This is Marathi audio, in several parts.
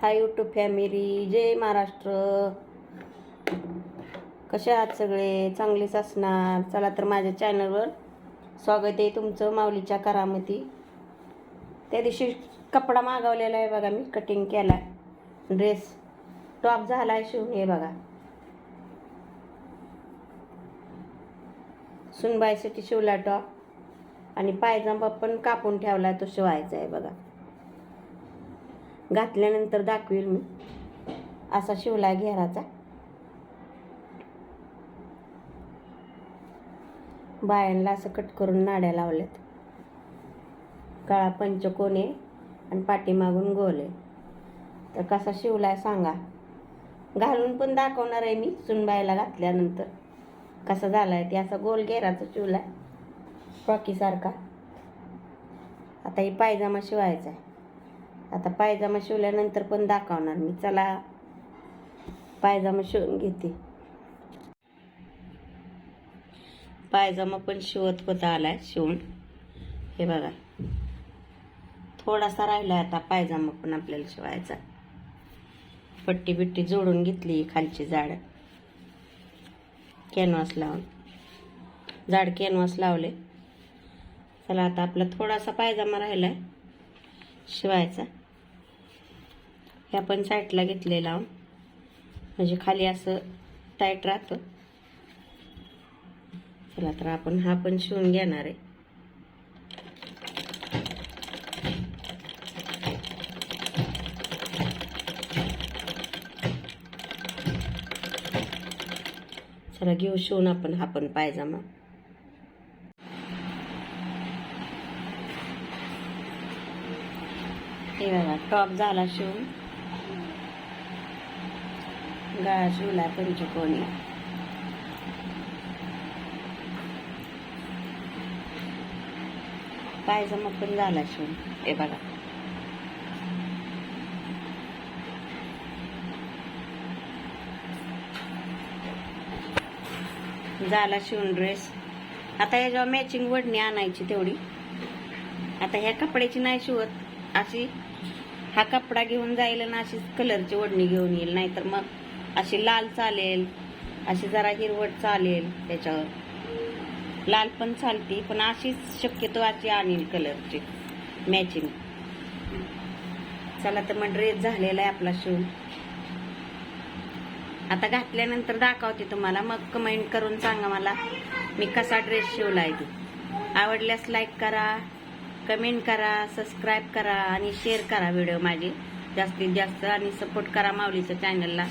हाय यूट्यूब फॅमिली जय महाराष्ट्र. कसे आहात सगळे? चांगलेच असणार चला तर माझ्या चॅनलवर स्वागत आहे तुमचं माऊलीच्या करामती त्या दिवशी कपडा मागवलेला आहे बघा मी कटिंग केला आहे ड्रेस टॉप झाला आहे शिवून हे बघा. सुनबाईसाठी शिवला टॉप आणि पायजामा पण कापून ठेवला तो शिवायचा आहे बघा. घातल्यानंतर दाखवेल मी. असा शिवला घेराचा. बायांना असं कट करून नाड्या लावल्यात. काळा पंचकोन आहे आणि पाठीमागून गोल आहे. तर कसा शिवलाय सांगा. घालून पण दाखवणार आहे मी सुनबाईला घातल्यानंतर. कसा आहे ते असा गोल घेराचा शिवलाय फ्रॉकीसारखा आता ही पायजामा शिवायचा आहे. आता पायजामा शिवल्यानंतर पण दाखवणार मी. चला. पायजामा शिवून घेते. पायजामा पण शिवत होता आलाय शिवून. हे बघा. थोडासा राहिला आता पायजामा पण आपल्याला शिवायचा. पट्टी बिट्टी जोडून घेतली खालची जाड कॅनव्हास लावून. जाड कॅनव्हास लावले. चला आता आपला थोडासा पायजामा राहिलाय. शिवायचा. हे पण साईडला घेतलेला. म्हणजे खाली असं टाईट राहतं. चला तर आपण हा पण शिवून घेणार आहे. चला घेऊ शिवून आपण हा पण पायजामा. हे बघा टॉप झाला शिवून. गळा शिवला पंचकोनी पायजमा पण झाला शिवून हे बघा झाला शिवून ड्रेस आता याच्यावर मॅचिंग वडणी आणायची तेवढी. आता ह्या कपड्याची नाही शिवत. अशी हा कपडा घेऊन जाईल आणि अशीच कलरची वडणी घेऊन येईल. नाहीतर मग अशी लाल चालेल अशी जरा हिरवट चालेल त्याच्यावर. लाल पण चालती पण अशीच शक्यतो अशी आणील कलरची मॅचिंग चला तर मग ड्रेस झालेला आहे आपला शिव आता घातल्यानंतर दाखवते तुम्हाला मग कमेंट करून सांगा मला मी कसा ड्रेस शिवला आहे ते. आवडल्यास लाईक करा कमेंट करा सबस्क्राईब करा आणि शेअर करा व्हिडिओ माझे. जास्तीत जास्त आणि सपोर्ट करा माऊलीच्या चॅनलला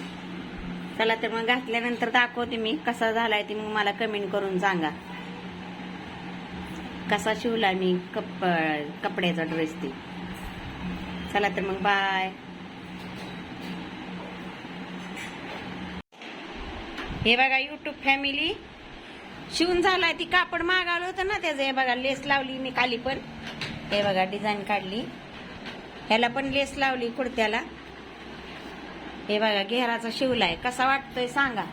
चला तर मग घातल्यानंतर दाखवते मी कसा झालाय ते मग मला कमेंट करून सांगा. कसा शिवला मी कप कपड्याचा ड्रेस ते. चला तर मग बाय हे बघा युट्यूब फॅमिली शिवून झालाय ती कापड मागवलं होतं ना त्याचं. हे बघा लेस लावली मी खाली पण. हे बघा डिझाईन काढली. ह्याला पण लेस लावली कुडत्याला. हे बघा घेराचा शिवलाय. कसा वाटतोय सांगा.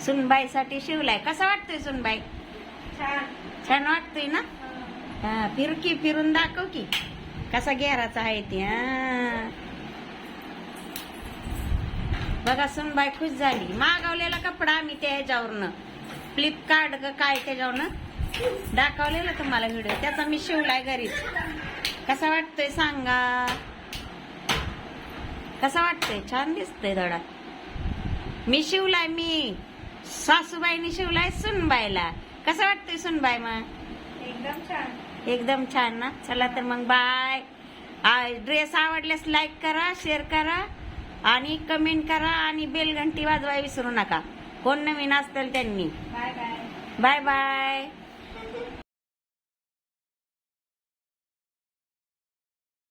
सुनबाईसाठी शिवलाय. कसा वाटतोय सुनबाई? छान. वाटतोय ना? हा फिरू की फिरून दाखव की. कसा घेराचा आहे ती हा. बघा सुनबाई खुश झाली. मागवलेला कपडा आम्ही त्या ह्याच्यावरनं. फ्लिपकार्ट का काय त्याच्यावरनं? दाखवलेला तुम्हाला व्हिडिओ. त्याचा मी शिवलाय घरीच. कसा वाटतोय सांगा. कसा वाटतोय? छान दिसतोय धडा. मी शिवलाय मी. सासूबाईनी शिवलाय सुनबाईला. कसा वाटतोय सुनबाई मग? एकदम छान. एकदम छान ना? चला तर मग बाय. ड्रेस आवडल्यास लाईक करा शेअर करा आणि कमेंट करा आणि बेलघंटी वाजवाय विसरू नका. कोण नवीन असतील त्यांनी. Bye bye bye bye